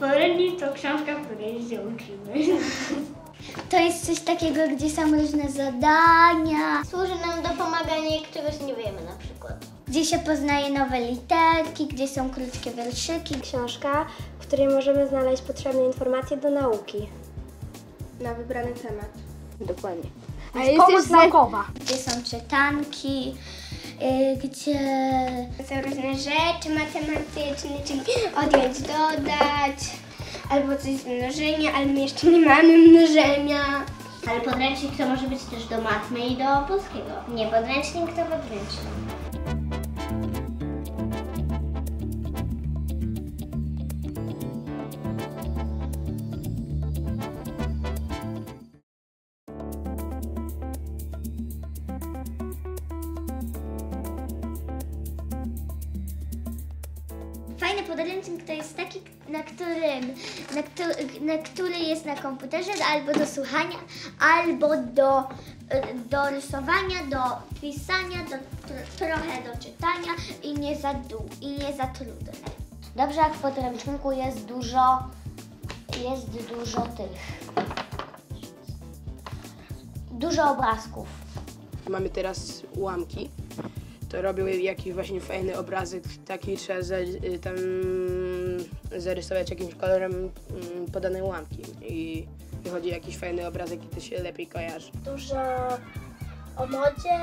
Podręcznik to książka, w której się uczymy. To jest coś takiego, gdzie są różne zadania, Służy nam do pomagania, jak czegoś nie wiemy na przykład. gdzie się poznaje nowe literki, gdzie są krótkie wierszyki. Książka, w której możemy znaleźć potrzebne informacje do nauki. Na wybrany temat. Dokładnie. A jest pomoc naukowa. gdzie są czytanki, gdzie Są różne rzeczy matematyczne, czyli odjąć, dodać, albo coś z mnożenia, ale my jeszcze nie mamy mnożenia. Ale podręcznik to może być też do matmy i do polskiego. Nie, podręcznik to podręcznik. Fajny podręcznik to jest taki, na którym, na, któ- na który jest na komputerze albo do słuchania, albo do, do rysowania, do pisania, do, tr- trochę do czytania i nie za dłu, i nie za trudne. Dobrze, jak w podręczniku jest dużo, jest dużo tych, dużo obrazków. Mamy teraz ułamki. To robił jakiś właśnie fajny obrazek, taki trzeba za, y, tam zarysować jakimś kolorem mm, podane ułamki i wychodzi jakiś fajny obrazek i to się lepiej kojarzy. Dużo o modzie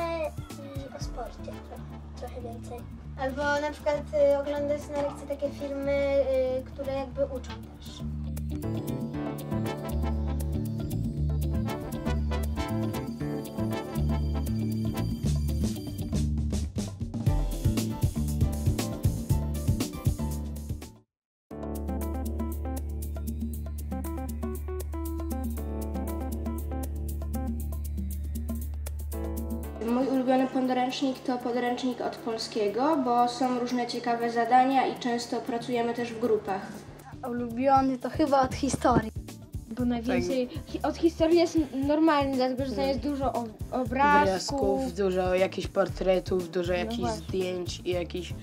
i o sporcie trochę, trochę więcej. Albo na przykład y, oglądać na lekcji takie filmy, y, które jakby uczą też. Mój ulubiony podręcznik to podręcznik od polskiego, bo są różne ciekawe zadania i często pracujemy też w grupach. Ulubiony to chyba od historii. Bo najwięcej hi- od historii jest normalny, dlatego że tam jest dużo obrazków. Obrazków, dużo jakichś portretów, dużo jakichś właśnie. zdjęć i jakiś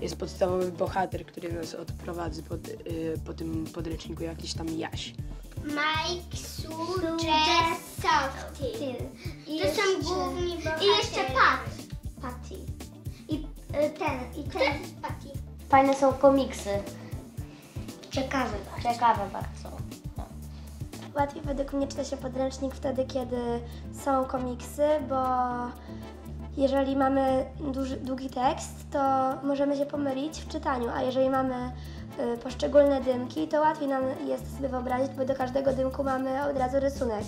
jest podstawowy bohater, który nas odprowadzi po, ty- y, po tym podręczniku, jakiś tam Jaś. Mike, Suggest, Softy. I To są główni I bohaterowie. jeszcze Pat. Patty. I y, ten, i ten. Patty. Fajne są komiksy, Ciekawe bardzo. ciekawe bardzo. Łatwiej według mnie czyta się podręcznik wtedy, kiedy są komiksy, bo jeżeli mamy duży, długi tekst, to możemy się pomylić w czytaniu, a jeżeli mamy y, poszczególne dymki, to łatwiej nam jest sobie wyobrazić, bo do każdego dymku mamy od razu rysunek.